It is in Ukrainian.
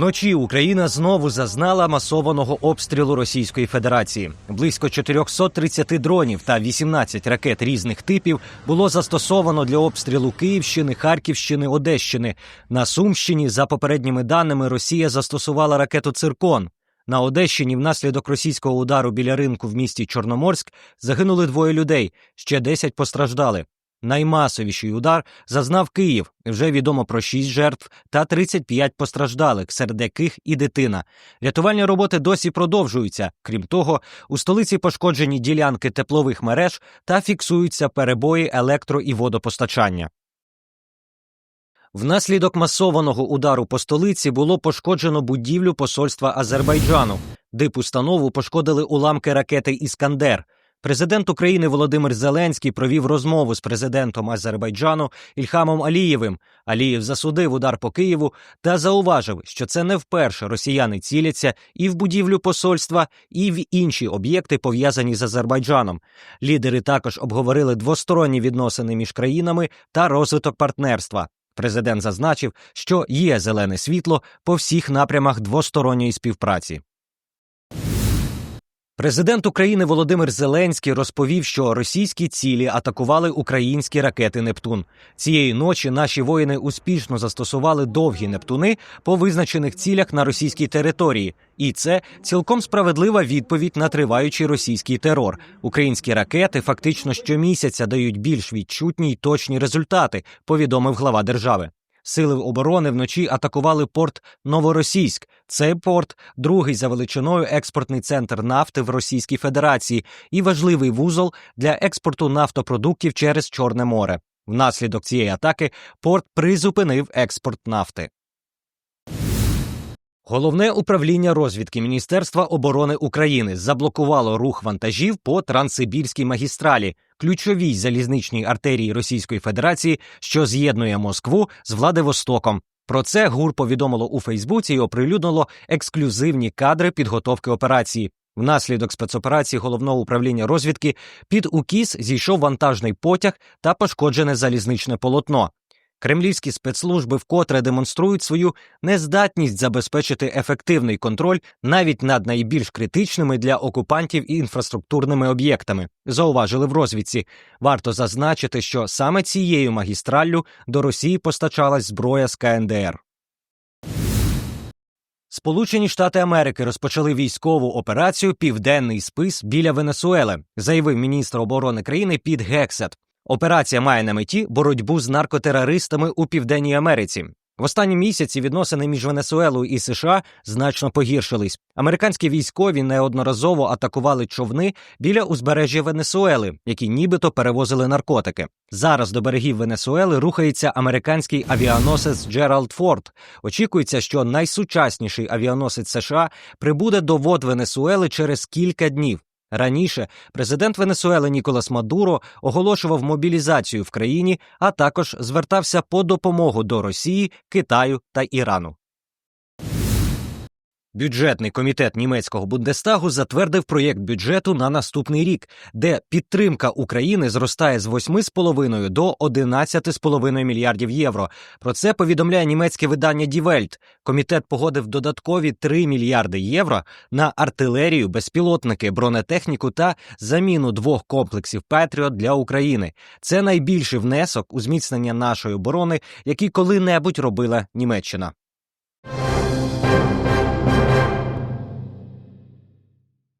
Вночі Україна знову зазнала масованого обстрілу Російської Федерації. Близько 430 дронів та 18 ракет різних типів було застосовано для обстрілу Київщини, Харківщини, Одещини. На Сумщині, за попередніми даними, Росія застосувала ракету Циркон. На Одещині внаслідок російського удару біля ринку в місті Чорноморськ загинули двоє людей, ще 10 постраждали. Наймасовіший удар зазнав Київ. Вже відомо про 6 жертв та 35 постраждалих, серед яких і дитина. Рятувальні роботи досі продовжуються. Крім того, у столиці пошкоджені ділянки теплових мереж та фіксуються перебої електро і водопостачання. Внаслідок масованого удару по столиці було пошкоджено будівлю посольства Азербайджану. Дипустанову пошкодили уламки ракети Іскандер. Президент України Володимир Зеленський провів розмову з президентом Азербайджану Ільхамом Алієвим. Алієв засудив удар по Києву та зауважив, що це не вперше росіяни ціляться і в будівлю посольства, і в інші об'єкти, пов'язані з Азербайджаном. Лідери також обговорили двосторонні відносини між країнами та розвиток партнерства. Президент зазначив, що є зелене світло по всіх напрямах двосторонньої співпраці. Президент України Володимир Зеленський розповів, що російські цілі атакували українські ракети Нептун. Цієї ночі наші воїни успішно застосували довгі нептуни по визначених цілях на російській території, і це цілком справедлива відповідь на триваючий російський терор. Українські ракети фактично щомісяця дають більш відчутні й точні результати, повідомив глава держави. Сили оборони вночі атакували порт Новоросійськ. Цей порт другий за величиною експортний центр нафти в Російській Федерації і важливий вузол для експорту нафтопродуктів через Чорне море. Внаслідок цієї атаки порт призупинив експорт нафти. Головне управління розвідки Міністерства оборони України заблокувало рух вантажів по Транссибірській магістралі, ключовій залізничній артерії Російської Федерації, що з'єднує Москву з Владивостоком. Про це ГУР повідомило у Фейсбуці і оприлюднило ексклюзивні кадри підготовки операції. Внаслідок спецоперації головного управління розвідки під укіс зійшов вантажний потяг та пошкоджене залізничне полотно. Кремлівські спецслужби вкотре демонструють свою нездатність забезпечити ефективний контроль навіть над найбільш критичними для окупантів інфраструктурними об'єктами. Зауважили в розвідці. Варто зазначити, що саме цією магістраллю до Росії постачалась зброя з КНДР. Сполучені Штати Америки розпочали військову операцію Південний спис біля Венесуели, заявив міністр оборони країни Піт Гексет. Операція має на меті боротьбу з наркотерористами у Південній Америці. В останні місяці відносини між Венесуелою і США значно погіршились. Американські військові неодноразово атакували човни біля узбережжя Венесуели, які нібито перевозили наркотики. Зараз до берегів Венесуели рухається американський авіаносець Джеральд Форд. Очікується, що найсучасніший авіаносець США прибуде до вод Венесуели через кілька днів. Раніше президент Венесуели Ніколас Мадуро оголошував мобілізацію в країні, а також звертався по допомогу до Росії, Китаю та Ірану. Бюджетний комітет німецького Бундестагу затвердив проєкт бюджету на наступний рік, де підтримка України зростає з 8,5 до 11,5 мільярдів євро. Про це повідомляє німецьке видання Die Welt. Комітет погодив додаткові 3 мільярди євро на артилерію, безпілотники, бронетехніку та заміну двох комплексів Петріот для України. Це найбільший внесок у зміцнення нашої оборони, який коли-небудь робила Німеччина.